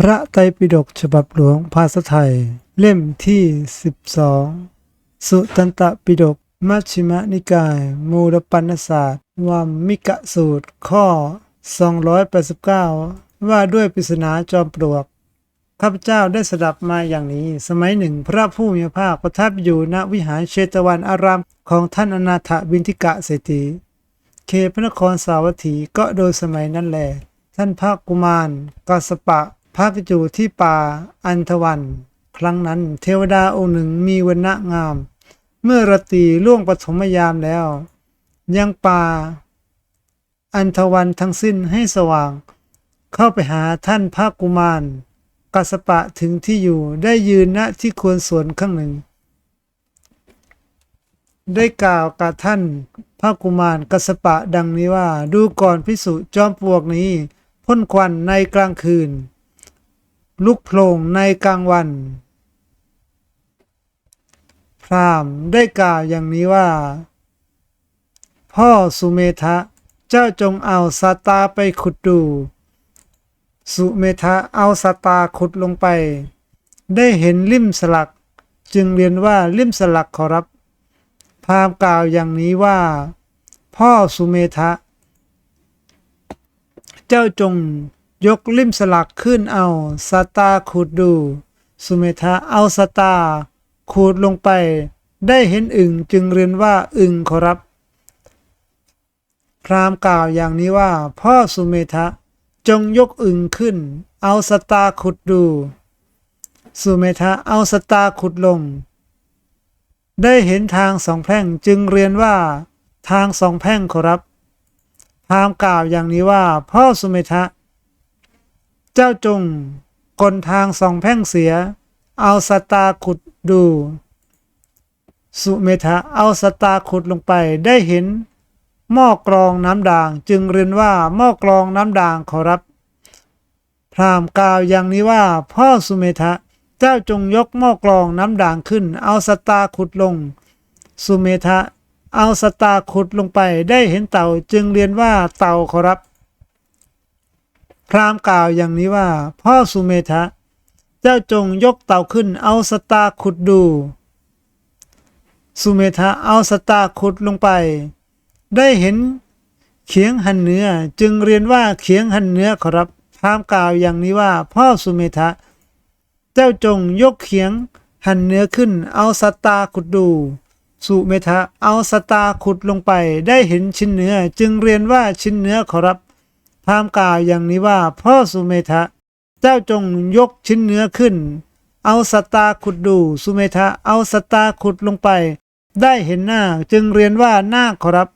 พระไตรปิฎกฉบับหลวงภาษาไทย เล่มที่ 12 สุตันตปิฎกมัชฌิมนิกาย มูลปัญศาสตร์วามมิกะสูตร ข้อ 289 ว่าด้วยปริศนาจอมปลวก ข้าพเจ้าได้สดับมาอย่างนี้ สมัยหนึ่งพระผู้มีพระภาคประทับอยู่ณวิหารเชตวันอารามของท่านอนาถบินทิกะเศรษฐีเขตพระนครสาวัตถีก็โดยสมัยนั้นแหลท่านพระกุมารกัสปะ พักอยู่ที่ป่าอันทวัน ครั้งนั้นเทวดาองค์หนึ่งมีวันณะงาม เมื่อรตีล่วงปฐมยามแล้ว ยังป่า อันทวันทั้งสิ้นให้สว่าง เข้าไปหาท่านพระกุมาร กัสปะถึงที่อยู่ได้ยืนณที่ควรส่วนข้างหนึ่ง ได้กล่าวกับท่านพระกุมารกัสปะดังนี้ว่าดูก่อนพิสุจอมปลวกนี้ พ่นควันในกลางคืน ลุกโผล่ในกลางวัน พราหมณ์ได้กล่าวอย่างนี้ว่า พ่อสุเมธะเจ้าจงเอาสาตาไปขุดดู สุเมธะเอาสาตาขุดลงไป ได้เห็นลิ่มสลัก จึงเรียนว่าลิ่มสลักขอรับ พราหมณ์กล่าวอย่างนี้ว่า พ่อสุเมธะ เจ้าจง ยกลิ่มสลักขึ้นเอาสตาขูดดู สุเมธะเอาสตาขูดลงไป ได้เห็นอึ่งจึงเรียนว่าอึ่งขอรับ พรามกล่าวอย่างนี้ว่า พ่อสุเมธะจงยกอึ่งขึ้น เอาสตาขุดดู สุเมธะเอาสตาขุดลง ได้เห็นทางสองแพร่งจึงเรียนว่า ทางสองแพร่งขอรับพรามกล่าวอย่างนี้ว่า พ่อสุเมธะ เจ้าจงกลทางสองแพ่งเสีย เอาสตาขุดดู สุเมธะเอาสตาขุดลงไปได้เห็น หม้อกรองน้ำด่างจึงเรียนว่าหม้อกรองน้ำด่างขอรับ พรามกล่าวอย่างนี้ว่าพ่อสุเมธะเจ้าจงยกหม้อกรองน้ำด่างขึ้น เอาสตาขุดลง สุเมธะเอาสตาขุดลงไปได้เห็นเต่าจึงเรียนว่าเต่าขอรับ พราหมณ์กล่าวอย่างนี้ว่า พ่อสุเมธะ เจ้าจงยกเต่าขึ้นเอาสตาขุดดู สุเมธะเอาสตาขุดลงไป ได้เห็นเขียงหันเนื้อจึงเรียนว่าเขียงหันเนื้อขอรับพราหมณ์กล่าวอย่างนี้ว่า พ่อสุเมธะ เจ้าจงยกเขียงหันเนื้อขึ้นเอาสตาขุดดู สุเมธะเอาสตาขุดลงไป ได้เห็นชิ้นเนื้อจึงเรียนว่าชิ้นเนื้อขอรับ พามกล่าวอย่างนี้ว่าพ่อสุเมธะ เจ้าจงยกชิ้นเนื้อขึ้น เอาสตาขุดดูสุเมธะเอาสตาขุดลงไป ได้เห็นหน้าจึงเรียนว่านาคขอรับ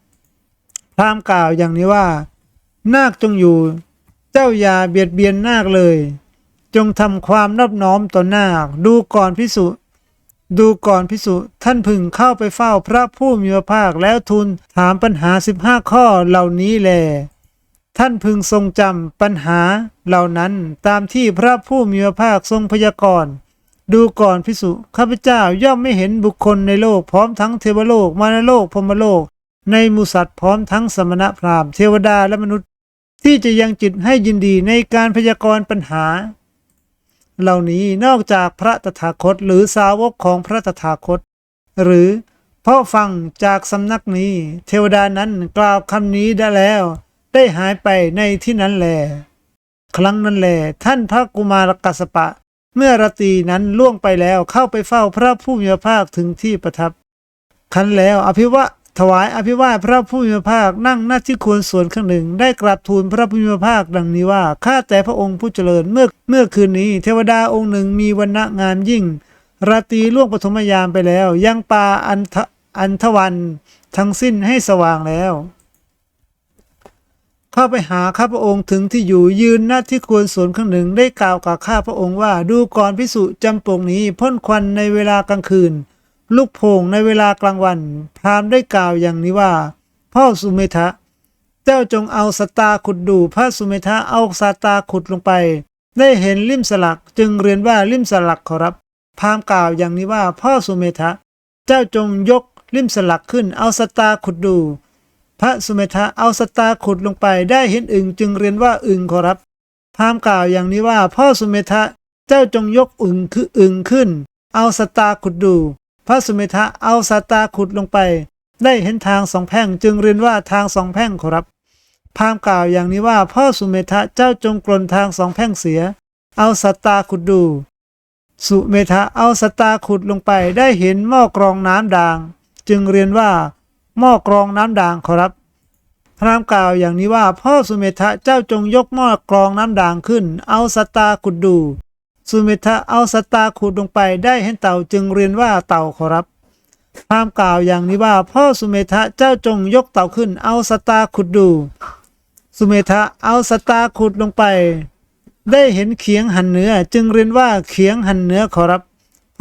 พรามกล่าวอย่างนี้ว่า นาคจงอยู่ เจ้าอย่าเบียดเบียนนาคเลย จงทำความนอบน้อมต่อนาค ดูก่อนพิสุดูก่อนพิสุท่านพึงเข้าไปเฝ้าพระผู้มีพระภาคแล้วทูลถามปัญหาสิบห้าข้อเหล่านี้แล ท่านพึงทรงจำปัญหาเหล่านั้นตามที่พระผู้มีพระภาคทรงพยากรณ์ดูก่อนพิสุข้าพเจ้าย่อมไม่เห็นบุคคลในโลกพร้อมทั้งเทวโลกมารโลกพรมโลก ในมูสัตว์พร้อมทั้งสมณพราหมณ์เทวดาและมนุษย์ ที่จะยังจิตให้ยินดีในการพยากรณ์ปัญหา เหล่านี้นอกจากพระตถาคตหรือสาวกของพระตถาคต หรือเพราะฟังจากสำนักนี้ เทวดานั้นกล่าวคำนี้ได้แล้ว ได้หายไปในที่นั้นแล ครั้งนั้นแล ท่านพระกุมารกัสปะ เมื่อราตรีนั้นล่วงไปแล้วเข้าไปเฝ้าพระผู้มีพระภาคถึงที่ประทับ คันแล้วอภิวะถวายอภิวาทพระผู้มีพระภาคนั่งหน้าที่ควรส่วนข้างหนึ่งได้กราบทูลพระผู้มีพระภาคดังนี้ว่าข้าแต่พระองค์ผู้เจริญเมื่อเมื่อคืนนี้ เทวดาองค์หนึ่งมีวันณะงามยิ่ง ราตรีล่วงปฐมยามไปแล้ว ยังปาอันทอันทวันทั้งสิ้นให้สว่างแล้ว เข้าไปหาข้าพระองค์ถึงที่อยู่ยืนหน้าที่ควรสวนข้างหนึ่งได้กล่าวกับข้าพระองค์ว่าดูก่อนพิสุจำปงนี้พ่นควันในเวลากลางคืน ลูกโป่งในเวลากลางวัน พราหมณ์ได้กล่าวอย่างนี้ว่า พ่อสุเมธะ เจ้าจงเอาสตาขุดดูพระสุเมธะเอาสตาขุดลงไป ได้เห็นลิมสลักจึงเรียนว่าลิมสลักขอรับ พราหมณ์กล่าวอย่างนี้ว่าพ่อสุเมธะ เจ้าจงยกลิมสลักขึ้นเอาสตาขุดดู พระสุเมธะเอาสตาขุดลงไปได้เห็นอึ่งจึงเรียนว่าอึ่งขอรับพามกล่าวอย่างนี้ว่าพ่อสุเมธะเจ้าจงยกอึ่งคืออึ่งขึ้น เอาสตาขุดดู พระสุเมธะเอาสตาขุดลงไป ได้เห็นทางสองแพ่งจึงเรียนว่าทางสองแพ่งขอรับพามกล่าวอย่างนี้ว่าพ่อสุเมธะเจ้าจงกลนทางสองแพ่งเสีย เอาสตาขุดดู สุเมธะเอาสตาขุดลงไปได้เห็นหม้อกรองน้ำด่าง จึงเรียนว่า หม้อกรองน้ำด่างขอรับพราหมณ์กล่าวอย่างนี้ว่าพ่อสุเมธะเจ้าจงยกหม้อกรองน้ำด่างขึ้น เอาสตาขุดดู สุเมธะเอาสตาขุดลงไปได้เห็นเต่าจึงเรียนว่าเต่าขอรับพราหมณ์กล่าวอย่างนี้ว่าพ่อสุเมธะเจ้าจงยกเต่าขึ้น เอาสตาขุดดู สุเมธะเอาสตาขุดลงไป ได้เห็นเขียงหันเหนือจึงเรียนว่าเขียงหันเหนือขอรับ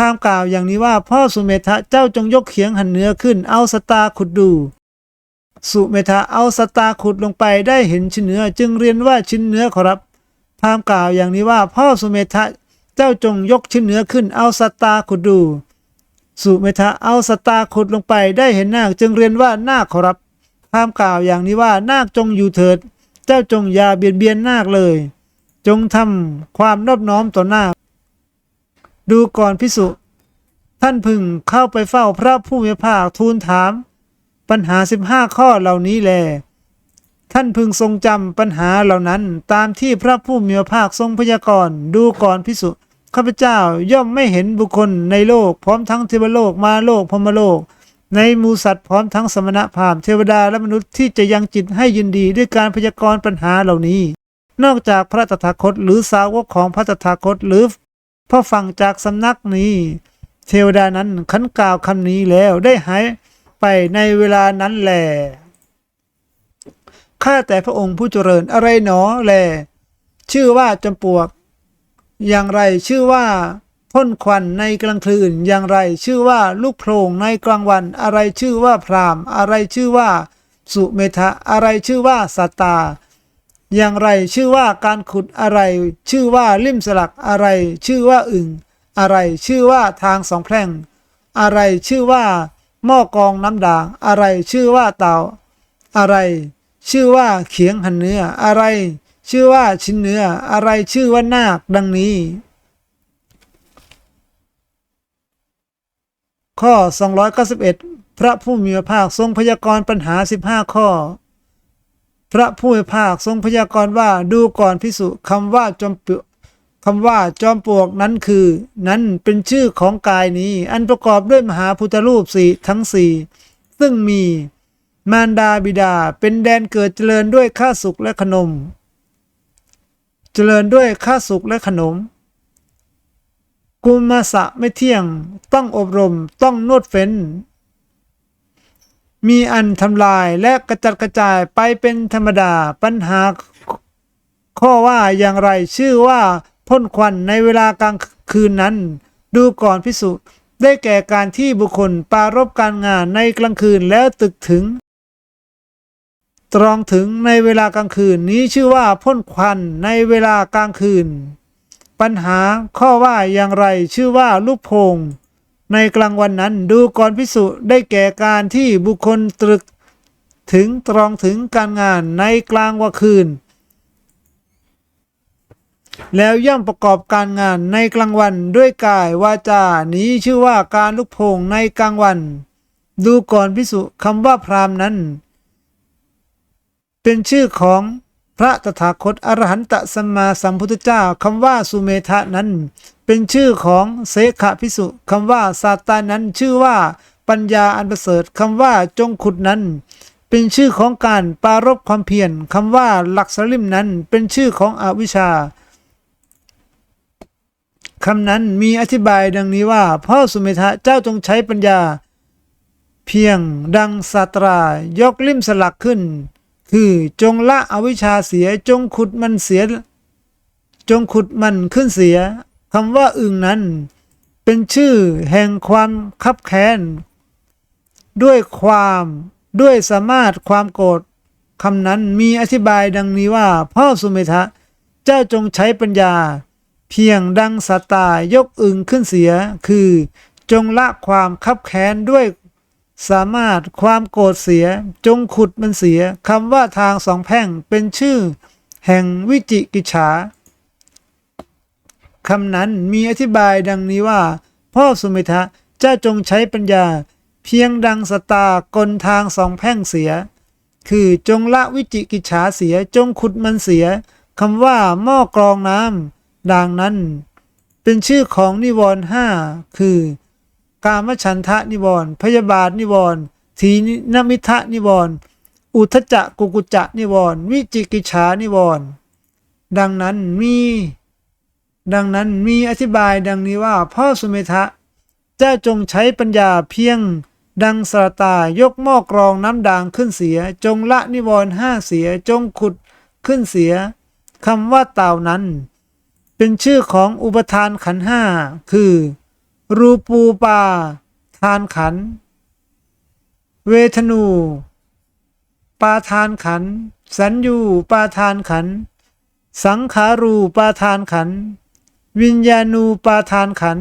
พามกล่าวอย่างนี้ว่าพ่อสุเมธะเจ้าจงยกเขียงหันเนื้อขึ้นเอาสตาขุดดู สุเมธะเอาสตาขุดลงไปได้เห็นชิ้นเนื้อจึงเรียนว่าชิ้นเนื้อขอรับพามกล่าวอย่างนี้ว่าพ่อสุเมธะเจ้าจงยกชิ้นเนื้อขึ้นเอาสตาขุดดู สุเมธะเอาสตาขุดลงไปได้เห็นนาคจึงเรียนว่านาคขอรับพามกล่าวอย่างนี้ว่านาคจงอยู่เถิด เจ้าจงอย่าเบียดเบียนนาคเลย จงทำความนอบน้อมต่อนาค ดูก่อนพิสุ ท่านพึงเข้าไปเฝ้าพระผู้มีพระภาคทูลถาม ปัญหาสิบห้าข้อเหล่านี้แล ท่านพึงทรงจำปัญหาเหล่านั้นตามที่พระผู้มีพระภาคทรงพยากรณ์ดูก่อนพิสุข้าพเจ้าย่อมไม่เห็นบุคคลในโลก พร้อมทั้งเทวโลกมาโลกพรมโลก ในมูสัตว์พร้อมทั้งสมณะพราหมณ์เทวดาและมนุษย์ที่จะยังจิตให้ยินดีด้วยการพยากรณ์ปัญหาเหล่านี้ นอกจากพระตถาคตหรือสาวกของพระตถาคตหรือ พอฟังจากสำนักนี้ เทวดานั้นขันกล่าวคำนี้แล้วได้หายไปในเวลานั้นแหลข้าแต่พระองค์ผู้เจริญอะไรหนอแล ชื่อว่าจำปวก อย่างไรชื่อว่าพ่นควันในกลางคืนอย่างไร ชื่อว่าลูกโพรงในกลางวัน อะไรชื่อว่าพรามอะไรชื่อว่า สุเมธะอะไรชื่อว่าสัตตา อย่างไรชื่อว่าการขุดอะไร ชื่อว่าลิ่มสลักอะไร ชื่อว่าอึ่งอะไร ชื่อว่าทางสองแพร่ง อะไรชื่อว่า หม้อกองน้ำด่าง อะไรชื่อว่าเต่าอะไร ชื่อว่าเขียงหันเนื้อ อะไร ชื่อว่าชิ้นเนื้อ อะไรชื่อว่านาคดังนี้ ข้อ 291 พระผู้มีพระภาคทรงพยากรณ์ปัญหา 15 ข้อ พระผู้มีภาคทรงพยากรณ์ว่าดูก่อนพิสุคำว่าจอมปลวกคำว่าจอมปลวกนั้นคือ นั้นเป็นชื่อของกายนี้ อันประกอบด้วยมหาพุทธรูปสี่ทั้งสี่ซึ่งมีมารดาบิดาเป็นแดนเกิดเจริญด้วยข้าสุกและขนม เจริญด้วยข้าสุกและขนม กุมมาสะไม่เที่ยง ต้องอบรมต้องนวดเฟ้น มีอันทำลายและกระจัดกระจายไปเป็นธรรมดาปัญหา ข้อว่าอย่างไรชื่อว่าพ่นควันในเวลากลางคืนนั้น ดูก่อนพิสุได้แก่การที่บุคคลปารบการงานในกลางคืนแล้วตึกถึง ตรองถึงในเวลากลางคืนนี้ชื่อว่าพ่นควันในเวลากลางคืน ปัญหาข้อว่าอย่างไรชื่อว่าลูกโพง ในกลางวันนั้นดูก่อนพิสุได้แก่การที่บุคคลตรึก ถึงตรองถึงการงานในกลางวันคืน แล้วย่อมประกอบการงานในกลางวันด้วยกายวาจานี้ชื่อว่าการลุกโพงในกลางวัน ดูก่อนพิสุคำว่าพรามนั้น เป็นชื่อของ พระตถาคตอรหันตสัมมาสัมพุทธเจ้าคำว่าสุเมธะนั้น เป็นชื่อของเสขพิสุคำว่าซาตานั้นชื่อว่าปัญญาอันประเสริฐคำว่าจงขุดนั้น เป็นชื่อของการปรารบความเพียรคำว่าหลักสลิมนั้นเป็นชื่อของอวิชชาคำนั้นมีอธิบายดังนี้ว่าพ่อสุเมธะเจ้าจงใช้ปัญญา เพียงดังสาตรายกลิ่มสลักขึ้น คือจงละอวิชชาเสียจงขุดมันเสีย จงขุดมันขึ้นเสียคำว่าอึงนั้น เป็นชื่อแห่งความคับแค้นด้วยความด้วยสามารถความโกรธคำนั้นมีอธิบายดังนี้ว่า พ่อสุเมธะเจ้าจงใช้ปัญญา เพียงดังสตตายกอึงขึ้นเสีย คือ จงละความคับแค้นด้วย สามารถความโกรธเสียจงขุดมันเสียคำว่าทางสองแพ่งเป็นชื่อ แห่งวิจิกิจฉาคำนั้นมีอธิบายดังนี้ว่า พ่อสุเมธะเจ้าจงใช้ปัญญา เพียงดังสตากลทางสองแพ่งเสีย คือจงละวิจิกิจฉาเสียจงขุดมันเสียคำว่าหม้อกรองน้ำดังนั้น เป็นชื่อของนิวรณ์ห้าคือ กามฉันทะนิวรณ์พยาบาทนิวรณ์ทีนมิทะนิวรณ์อุทจจะกุกุจะนิวรณ์วิจิกิจฉานิวรณ์ดังนั้นมีดังนั้นมีอธิบายดังนี้ว่าพ่อสุเมธะเจ้าจงใช้ปัญญาเพียง ดังสรตายกหม้อกรองน้ำด่างขึ้นเสีย จงละนิวรณ์ห้าเสียจงขุดขึ้นเสียคำว่าเต่านั้น เป็นชื่อของอุปทานขันห้าคือ รูปูปาทานขัน เวทนู ปาทานขัน สัญญูปาทานขัน สังขารูปาทานขัน วิญญาณูปาทานขัน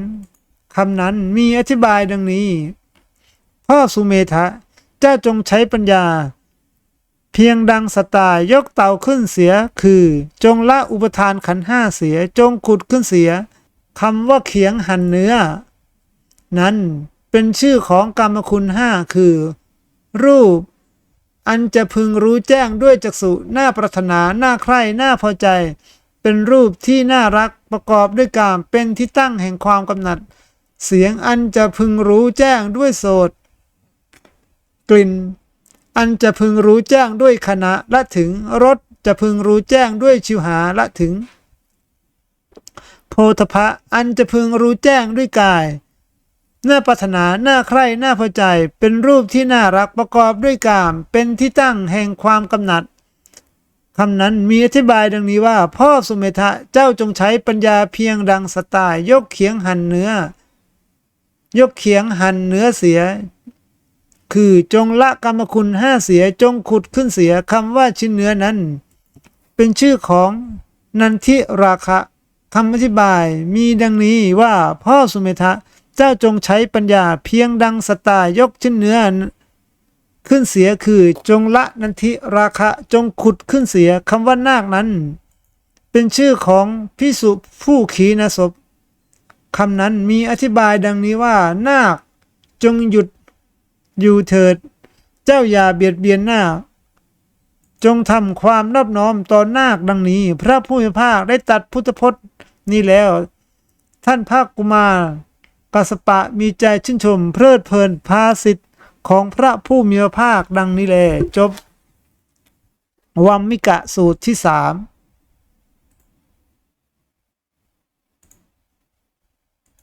คำนั้นมีอธิบายดังนี้ พ่อสุเมธะเจ้าจงใช้ปัญญา เพียงดังสตายยกเต่าขึ้นเสียคือ จงละอุปทานขันห้าเสียจงขุดขึ้นเสียคำว่าเขียงหันเนื้อ นั้นเป็นชื่อของกรรมคุณห้าคือ รูป อันจะพึงรู้แจ้งด้วยจักษุหน้าปรารถนาหน้าใคร่หน้าพอใจ เป็นรูปที่น่ารักประกอบด้วยกามเป็นที่ตั้งแห่งความกำหนัด เสียงอันจะพึงรู้แจ้งด้วยโสตกลิ่น อันจะพึงรู้แจ้งด้วยขณะละถึงรสจะพึงรู้แจ้งด้วยชิวหาละถึง โพธพะอันจะพึงรู้แจ้งด้วยกาย น้าปรารถนาน้าใคร่หน้าพอใจ เป็นรูปที่น่ารักประกอบด้วยกาม เป็นที่ตั้งแห่งความกำหนัดคำนั้นมีอธิบายดังนี้ว่า พ่อสุเมธะเจ้าจงใช้ปัญญาเพียงดังสไตล์ยกเขียงหั่นเนื้อ ยกเขียงหั่นเนื้อเสีย คือจงละกรรมคุณห้าเสียจงขุดขึ้นเสียคำว่าชิ้นเนื้อนั้น เป็นชื่อของนันทิราคะคำอธิบายมีดังนี้ว่าพ่อสุเมธะเจ้าจงใช้ปัญญาเพียงดังสตายกชิ้นเนื้อขึ้นเสียคือจงละนันทิราคะจงขุดขึ้นเสียคำว่านาคนั้น เป็นชื่อของพิสุผู้ขีณศพคำนั้นมีอธิบายดังนี้ว่านาคจงหยุดอยู่เถิด เจ้าอย่าเบียดเบียนนาคจงทำความนอบน้อมต่อนาคดังนี้ พระผู้มีพระภาคได้ตัดพุทธพจน์นี้แล้ว ท่านภาคกุมาร กัสปะมีใจชื่นชมเพลิดเพลินภาสิทธิ์ของพระผู้มีพระภาคดังนี้แลจบวัมมิกะสูตรที่สาม